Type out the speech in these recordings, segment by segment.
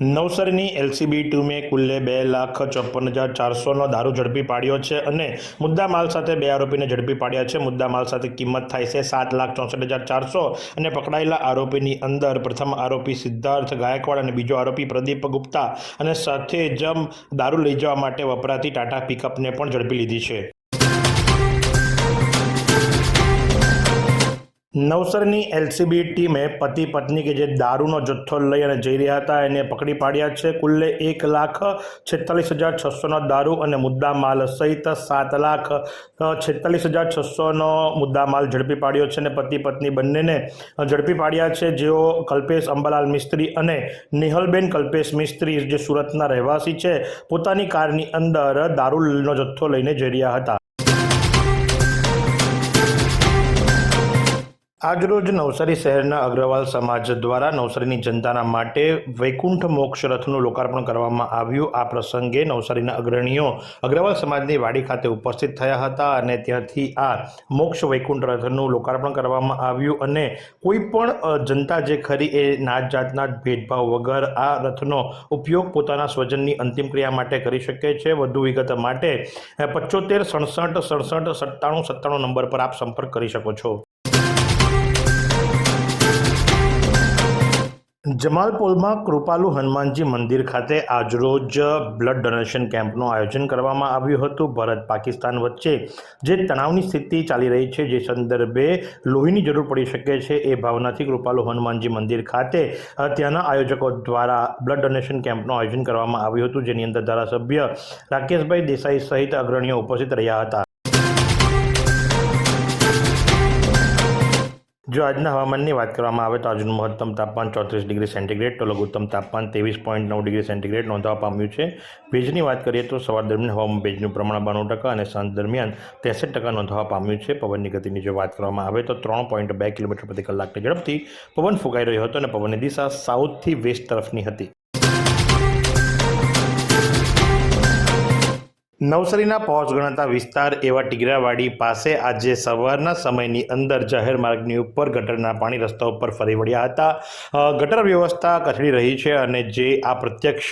નવસારીની LCB ટીમે કુલ્લે બે લાખ ચોપન હજાર ચારસોનો દારૂ ઝડપી પાડ્યો છે અને મુદ્દા માલ સાથે બે આરોપીને ઝડપી પાડ્યા છે. મુદ્દા માલ સાથે કિંમત થાય છે સાત લાખ ચોસઠ હજાર ચારસો અને પકડાયેલા આરોપીની અંદર પ્રથમ આરોપી સિદ્ધાર્થ ગાયકવાડ અને બીજો આરોપી પ્રદીપ ગુપ્તા અને સાથે જમ દારૂ લઈ જવા માટે વપરાતી ટાટા પિકઅપને પણ ઝડપી લીધી છે. નવસરની એલસીબી ટીમે પતિ પત્ની કે જે દારૂનો જથ્થો લઈ અને જઈ રહ્યા હતા, એને પકડી પાડ્યા છે. કુલ્લે એક લાખ છેતાલીસ હજાર છસોનો દારૂ અને મુદ્દા માલ સહિત સાત લાખ છેતાલીસ હજાર છસોનો મુદ્દા માલ ઝડપી પાડ્યો છે અને પતિ પત્ની બંનેને ઝડપી પાડ્યા છે. જેઓ કલ્પેશ અંબાલાલ મિસ્ત્રી અને નિહલબેન કલ્પેશ મિસ્ત્રી જે સુરતના રહેવાસી છે, પોતાની કારની અંદર દારૂનો જથ્થો લઈને જઈ રહ્યા હતા. આજરોજ નવસારી શહેરના અગ્રવાલ સમાજ દ્વારા નવસારીની જનતાના માટે વૈકુંઠ મોક્ષ રથનું લોકાર્પણ કરવામાં આવ્યું. આ પ્રસંગે નવસારીના અગ્રણીઓ અગ્રવાલ સમાજની વાડી ખાતે ઉપસ્થિત થયા હતા અને ત્યાંથી આ મોક્ષ વૈકુંઠ રથનું લોકાર્પણ કરવામાં આવ્યું અને કોઈ પણ જનતા જે ખરી એ નાત જાતના ભેદભાવ વગર આ રથનો ઉપયોગ પોતાના સ્વજનની અંતિમ ક્રિયા માટે કરી શકે છે. વધુ વિગત માટે પચોતેર, સડસઠ સડસઠ, સત્તાણું સત્તાણું નંબર પર આપ સંપર્ક કરી શકો છો. જમાલપુરમાં કૃપાલુ હનુમાનજી મંદિર ખાતે આજરોજ બ્લડ ડોનેશન કેમ્પનું આયોજન કરવામાં આવ્યું હતું. ભારત પાકિસ્તાન વચ્ચે જે તણાવની સ્થિતિ ચાલી રહી છે, જે સંદર્ભે લોહીની જરૂર પડી શકે છે, એ ભાવનાથી કૃપાલુ હનુમાનજી મંદિર ખાતે ત્યાંના આયોજકો દ્વારા બ્લડ ડોનેશન કેમ્પનું આયોજન કરવામાં આવ્યું હતું. જેની અંદર ધારાસભ્ય રાકેશભાઈ દેસાઈ સહિત અગ્રણીઓ ઉપસ્થિત રહ્યા હતા. જો આજના હવામાનની વાત કરવામાં આવે તો આજનું મહત્તમ તાપમાન ચોત્રીસ ડિગ્રી સેન્ટીગ્રેડ, તો લઘુત્તમ તાપમાન ત્રેવીસ પોઈન્ટ નવ ડિગ્રી સેન્ટીગ્રેડ નોંધવા પામ્યું છે. ભેજની વાત કરીએ તો સવાર દરમિયાન હવામાં ભેજનું પ્રમાણ બાણું ટકા અને સાંજ દરમિયાન ત્રેસઠ ટકા નોંધવા પામ્યું છે. પવનની ગતિની જો વાત કરવામાં આવે તો ત્રણ પોઈન્ટ બે કિલોમીટર પ્રતિ કલાકની ઝડપથી પવન ફૂંકાઈ રહ્યો હતો અને પવનની દિશા સાઉથથી વેસ્ટ તરફની હતી. નવસારીના પહોંચ ગણાતા વિસ્તાર એવા ટીગરાવાડી પાસે આજે સવારના સમયની અંદર જાહેર માર્ગની ઉપર ગટરના પાણી રસ્તા ઉપર ફરી વળ્યા હતા. ગટર વ્યવસ્થા કથળી રહી છે અને જે આ પ્રત્યક્ષ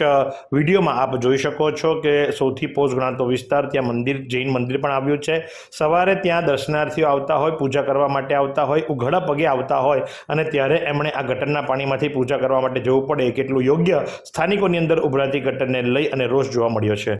વિડીયોમાં આપ જોઈ શકો છો કે સૌથી પોષ ગણાતો વિસ્તાર ત્યાં મંદિર, જૈન મંદિર પણ આવ્યું છે. સવારે ત્યાં દર્શનાર્થીઓ આવતા હોય, પૂજા કરવા માટે આવતા હોય, ઉઘડા પગે આવતા હોય અને ત્યારે એમણે આ ગટરના પાણીમાંથી પૂજા કરવા માટે જવું પડે કેટલું યોગ્ય સ્થાનિકોની અંદર ઉભરાતી ગટરને લઈ અને રોષ જોવા મળ્યો છે.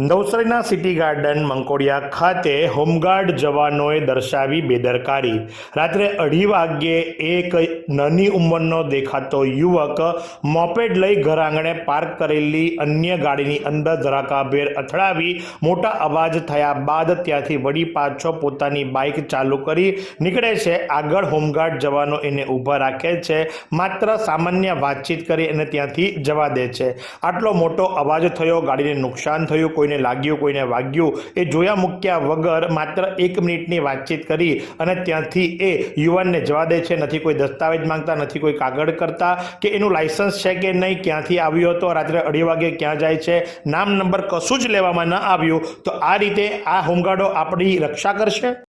નવસારીના સિટી ગાર્ડન મંકોડિયા ખાતે હોમગાર્ડ જવાનોએ દર્શાવી બેદરકારી. રાત્રે અઢી વાગ્યે એક નાની ઉંમરનો દેખાતો યુવક મોપેડ લઈ ઘર આંગણે પાર્ક કરેલી અન્ય ગાડીની અંદર ધરાકાભેર અથડાવી મોટા અવાજ થયા બાદ ત્યાંથી વળી પાછો પોતાની બાઇક ચાલુ કરી નીકળે છે. આગળ હોમગાર્ડ જવાનો એને ઊભા રાખે છે, માત્ર સામાન્ય વાતચીત કરી અને ત્યાંથી જવા દે છે. આટલો મોટો અવાજ થયો, ગાડીને નુકસાન થયું કોઈને લાગ્યું, કોઈને વાગ્યું, એ જોયા મૂક્યા વગર માત્ર એક મિનિટની વાતચીત કરી અને ત્યાંથી એ યુવાનને જવા દે છે. નથી કોઈ દસ્તાવેજ માંગતા, નથી કોઈ કાગળ કરતા કે એનું લાઇસન્સ છે કે નહીં, ક્યાંથી આવ્યો હતો, રાત્રે અઢી વાગે ક્યાં જાય છે, નામ, નંબર કશું જ લેવામાં ન આવ્યું. તો આ રીતે આ હોમગાર્ડો આપણી રક્ષા કરશે?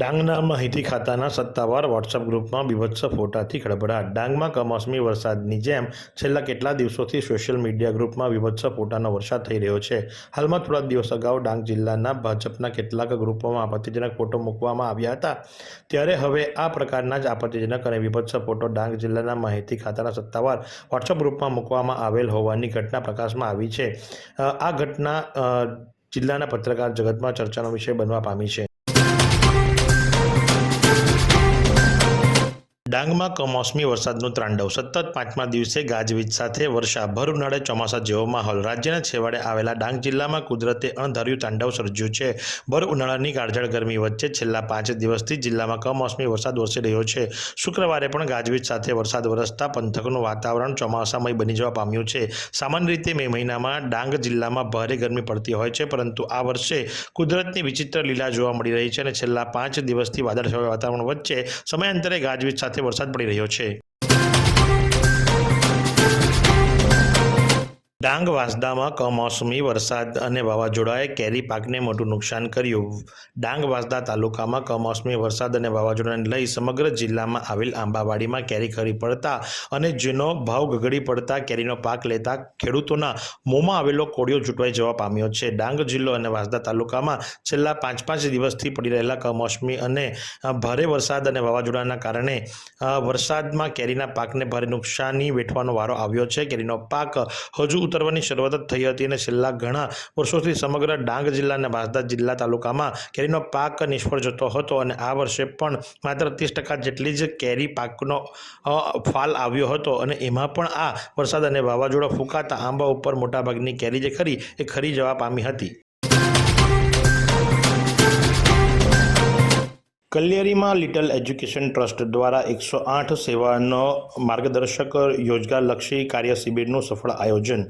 ડાંગના માહિતી ખાતાના સત્તાવાર વોટ્સઅપ ગ્રુપમાં બીભત્સ ફોટાથી ખળભળાટ ડાંગમાં કમોસમી વરસાદની જેમ છેલ્લા કેટલા દિવસોથી સોશિયલ મીડિયા ગ્રુપમાં બીભત્સ ફોટાનો વરસાદ થઈ રહ્યો છે. હાલમાં થોડા દિવસ અગાઉ ડાંગ જિલ્લાના ભાજપના કેટલાક ગ્રુપોમાં આપત્તિજનક ફોટો મૂકવામાં આવ્યા હતા. ત્યારે હવે આ પ્રકારના જ આપત્તિજનક અને બીભત્સ ફોટો ડાંગ જિલ્લાના માહિતી ખાતાના સત્તાવાર વોટ્સઅપ ગ્રુપમાં મૂકવામાં આવેલ હોવાની ઘટના પ્રકાશમાં આવી છે. આ ઘટના જિલ્લાના પત્રકાર જગતમાં ચર્ચાનો વિષય બનવા પામી છે. ડાંગમાં કમોસમી વરસાદનું ત્રાંડવ. સતત પાંચમા દિવસે ગાજવીજ સાથે વર્ષા ભર ઉનાળે ચોમાસા જેવો માહોલ રાજ્યના છેવાડે આવેલા ડાંગ જિલ્લામાં કુદરતે અણધાર્યું તાંડવ સર્જ્યું છે. ભર ઉનાળાની કાળઝાળ ગરમી વચ્ચે છેલ્લા પાંચ દિવસથી જિલ્લામાં કમોસમી વરસાદ વરસી રહ્યો છે. શુક્રવારે પણ ગાજવીજ સાથે વરસાદ વરસતા પંથકનું વાતાવરણ ચોમાસામય બની જવા પામ્યું છે. સામાન્ય રીતે મે મહિનામાં ડાંગ જિલ્લામાં ભારે ગરમી પડતી હોય છે, પરંતુ આ વર્ષે કુદરતની વિચિત્ર લીલા જોવા મળી રહી છે અને છેલ્લા પાંચ દિવસથી વાદળછાયા વાતાવરણ વચ્ચે સમયાંતરે ગાજવીજ સાથે વરસાદ પડી રહ્યો છે. ડાંગ વાંસદામાં કમોસમી વરસાદ અને વાવાઝોડાએ કેરી પાકને મોટું નુકસાન કર્યું. ડાંગ વાંસદા તાલુકામાં કમોસમી વરસાદ અને વાવાઝોડાને લઈ સમગ્ર જિલ્લામાં આવેલ આંબાવાડીમાં કેરી ખરી પડતા અને જેનો ભાવ ગગડી પડતા કેરીનો પાક લેતા ખેડૂતોના મોંમાં આવેલો કોળિયો છૂટવાઈ જવા પામ્યો છે. ડાંગ જિલ્લો અને વાંસદા તાલુકામાં છેલ્લા પાંચ પાંચ દિવસથી પડી રહેલા કમોસમી અને ભારે વરસાદ અને વાવાઝોડાના કારણે વરસાદમાં કેરીના પાકને ભારે નુકસાની વેઠવાનો વારો આવ્યો છે. કેરીનો પાક હજુ ઉતરવાની શરૂઆત જ થઈ હતી અને છેલ્લા ઘણા વર્ષોથી સમગ્ર ડાંગ જિલ્લા અને વાંસદા જિલ્લા તાલુકામાં કેરીનો પાક નિષ્ફળ જતો હતો અને આ વર્ષે પણ માત્ર ત્રીસ ટકા જેટલી જ કેરી પાકનો ફાલ આવ્યો હતો અને એમાં પણ આ વરસાદ અને વાવાઝોડા ફૂંકાતા આંબા ઉપર મોટાભાગની કેરી જે ખરી, એ ખરી જવા પામી હતી. કલ્યારીમાં લિટલ એજ્યુકેશન ટ્રસ્ટ દ્વારા એકસો આઠ સેવાનો માર્ગદર્શક યોજગારલક્ષી કાર્ય શિબિરનું સફળ આયોજન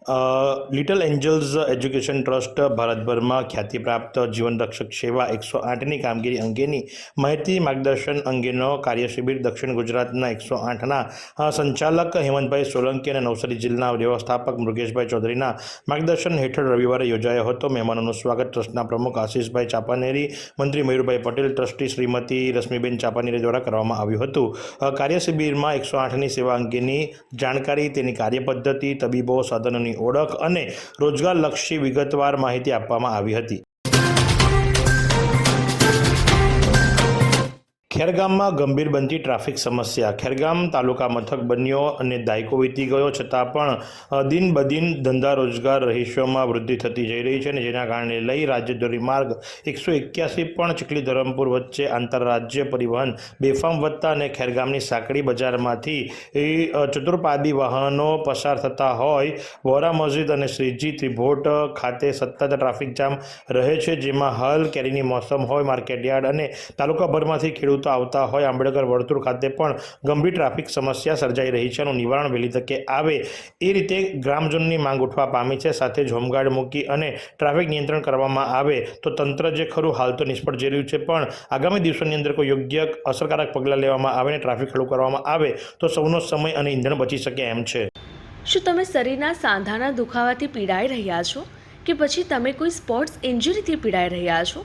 લિટલ એન્જલ્સ એજ્યુકેશન ટ્રસ્ટ ભારતભરમાં ખ્યાતિપ્રાપ્ત જીવનરક્ષક સેવા એકસો આઠની કામગીરી અંગેની માહિતી માર્ગદર્શન અંગેનો કાર્ય શિબિર દક્ષિણ ગુજરાતના એકસો આઠના સંચાલક હેમંતભાઈ સોલંકી અને નવસારી જિલ્લાના વ્યવસ્થાપક મૃગેશભાઈ ચૌધરીના માર્ગદર્શન હેઠળ રવિવારે યોજાયો હતો. મહેમાનોનું સ્વાગત ટ્રસ્ટના પ્રમુખ આશીષભાઈ ચાપાનેરી, મંત્રી મયુરભાઈ પટેલ, ટ્રસ્ટી શ્રીમતી રશ્મિબેન ચાપાનેરી દ્વારા કરવામાં આવ્યું હતું. કાર્યશિબિરમાં કાર્ય શિબિરમાં એકસો આઠની સેવા અંગેની જાણકારી, તેની કાર્યપદ્ધતિ, તબીબો, સાધનોની ઓળખ અને રોજગારલક્ષી વિગતવાર માહિતી આપવામાં આવી હતી. ખેરગામમાં ગંભીર બનતી ટ્રાફિક સમસ્યા. ખેરગામ તાલુકા મથક બન્યો અને દાયકો વીતી ગયો, છતાં પણ દિન બદિન ધંધા રોજગાર રહીશોમાં વૃદ્ધિ થતી જઈ રહી છે અને જેના કારણે લઈ રાજ્ય ધોરીમાર્ગ એકસો એક્યાસી પણ ચીખલી ધરમપુર વચ્ચે આંતરરાજ્ય પરિવહન બેફામ વધતા અને ખેરગામની સાંકડી બજારમાંથી એ ચતુર્પાદી વાહનો પસાર થતા હોય, વોરા મસ્જિદ અને શ્રીજી ત્રિભોટ ખાતે સતત ટ્રાફિક જામ રહે છે, જેમાં હાલ કેરીની મોસમ હોય, માર્કેટયાર્ડ અને તાલુકાભરમાંથી ખેડૂતો આવતા હોય આંબેડકર વર્તુળ ખાતે પણ ગંભીર ટ્રાફિક સમસ્યા સર્જાઈ રહી છે એનું નિવારણ વહેલી તકે આવે એ રીતે ગ્રામજનોની માંગ ઉઠવા પામી છે. સાથે જ મૂકી અને ટ્રાફિક નિયંત્રણ કરવામાં આવે તો તંત્ર જે ખરું હાલ તો નિષ્ફળ જઈ રહ્યું છે. પણ આગામી દિવસોની અંદર કોઈ યોગ્ય અસરકારક પગલાં લેવામાં આવે અને ટ્રાફિક ખડું કરવામાં આવે તો સૌનો સમય અને ઈંધણ બચી શકે એમ છે. શું તમે શરીરના સાંધાના દુખાવાથી પીડાઈ રહ્યા છો? કે પછી તમે કોઈ સ્પોર્ટ્સ ઇન્જરીથી પીડાઈ રહ્યા છો?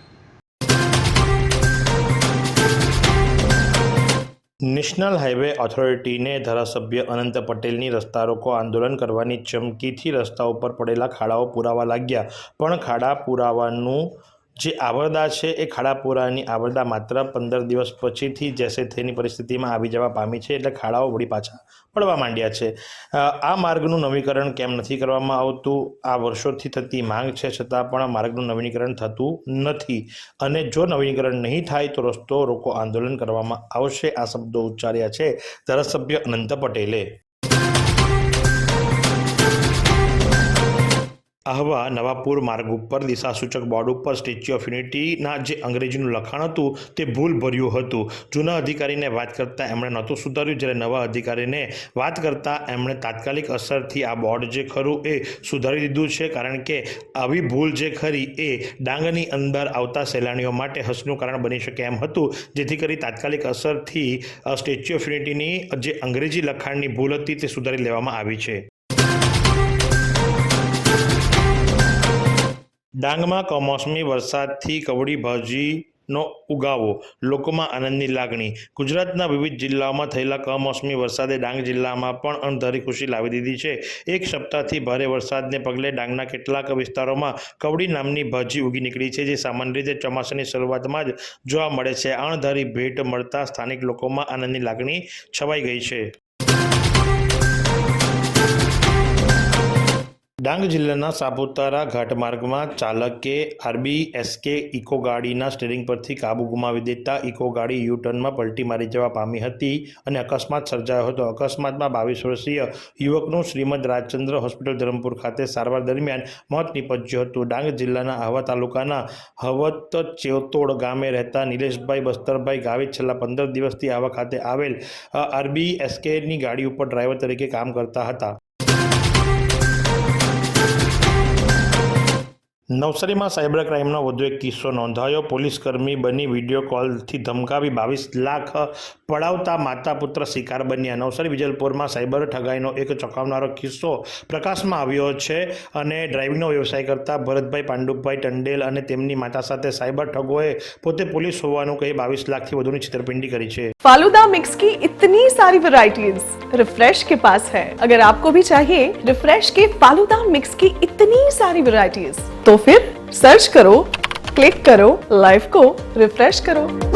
નેશનલ હાઇવે ઓથોરિટીને ધારાસભ્ય અનંત પટેલની રસ્તા રોકો આંદોલન કરવાની ચમકીથી રસ્તા ઉપર પડેલા ખાડાઓ પુરાવા લાગ્યા. પણ ખાડા પુરાવાનું જે આવરદા છે એ ખાડાપોરાની આવરદા માત્ર પંદર દિવસ પછીથી જેસે તેની પરિસ્થિતિમાં આવી જવા પામી છે એટલે ખાડાઓ વળી પાછા પડવા માંડ્યા છે. આ માર્ગનું નવીકરણ કેમ નથી કરવામાં આવતું? આ વર્ષોથી થતી માંગ છે છતાં પણ માર્ગનું નવીનીકરણ થતું નથી. અને જો નવીનીકરણ નહીં થાય તો રસ્તો રોકો આંદોલન કરવામાં આવશે આ શબ્દો ઉચ્ચાર્યા છે ધારાસભ્ય અનંત પટેલે. આહવા નવાપુર માર્ગ ઉપર દિશાસૂચક બોર્ડ ઉપર સ્ટેચ્યુ ઓફ યુનિટીના જે અંગ્રેજીનું લખાણ હતું તે ભૂલ ભર્યું હતું. જૂના અધિકારીને વાત કરતાં એમણે નહોતું સુધાર્યું. જ્યારે નવા અધિકારીને વાત કરતાં એમણે તાત્કાલિક અસરથી આ બોર્ડ જે ખરું એ સુધારી દીધું છે. કારણ કે આવી ભૂલ જે ખરી એ ડાંગની અંદર આવતા સહેલાણીઓ માટે હસનું કારણ બની શકે એમ હતું. જેથી કરી તાત્કાલિક અસરથી સ્ટેચ્યુ ઓફ યુનિટીની જે અંગ્રેજી લખાણની ભૂલ હતી તે સુધારી લેવામાં આવી છે. ડાંગમાં કમોસમી વરસાદથી કવડી ભાજી નો ઉગાવો, લોકોમાં આનંદની લાગણી. ગુજરાતના વિવિધ જિલ્લાઓમાં થયેલા કમોસમી વરસાદે ડાંગ જિલ્લામાં પણ અણધારી ખુશી લાવી દીધી છે. એક સપ્તાહથી ભારે વરસાદને પગલે ડાંગના કેટલાક વિસ્તારોમાં કવડી નામની ભાજી ઉગી નીકળી છે, જે સામાન્ય રીતે ચોમાસાની શરૂઆતમાં જ જોવા મળે છે. અણધારી ભેટ મળતા સ્થાનિક લોકોમાં આનંદની લાગણી છવાઈ ગઈ છે. ડાંગ જિલ્લાના સાપુતારા ઘાટમાર્ગમાં ચાલકે આરબી એસકે ઇકો ગાડીના સ્ટેરિંગ પરથી કાબુ ગુમાવી દેતા ઇકો ગાડી યુટર્નમાં પલટી મારી જવા પામી હતી અને અકસ્માત સર્જાયો હતો. અકસ્માતમાં બાવીસ વર્ષીય યુવકનું શ્રીમદ રાજચંદ્ર હોસ્પિટલ ધરમપુર ખાતે સારવાર દરમિયાન મોત નીપજ્યું હતું. ડાંગ જિલ્લાના આહવા તાલુકાના હવત ચેવતોડ ગામે રહેતા નિલેશભાઈ બસ્તરભાઈ ગાવિત છેલ્લા પંદર દિવસથી આહવા ખાતે આવેલ આરબી એસકેની ગાડી ઉપર ડ્રાઈવર તરીકે કામ કરતા હતા. નવસારીમાં સાયબર ક્રાઇમનો વધુ એક કિસ્સો નોંધાયો પોલીસકર્મી બની વિડીયો કોલથી ધમકાવી બાવીસ લાખ પડાવતા માતા પુત્ર શિકાર બન્યા નવસારી વિજલપુરમાં સાયબર ઠગાઈનો એક ચોંકાવનારો કિસ્સો પ્રકાશમાં આવ્યો છે અને ડ્રાઇવિંગનો વ્યવસાય કરતા ભરતભાઈ પાંડુભાઈ ટંડેલ અને તેમની માતા સાથે સાયબર ઠગોએ પોતે પોલીસ હોવાનું કહી બાવીસ લાખથી વધુની છેતરપિંડી કરી છે फालूदा मिक्स की इतनी सारी वैरायटीज रिफ्रेश के पास है अगर आपको भी चाहिए रिफ्रेश के फालूदा मिक्स की इतनी सारी वैरायटीज तो फिर सर्च करो क्लिक करो लाइफ को रिफ्रेश करो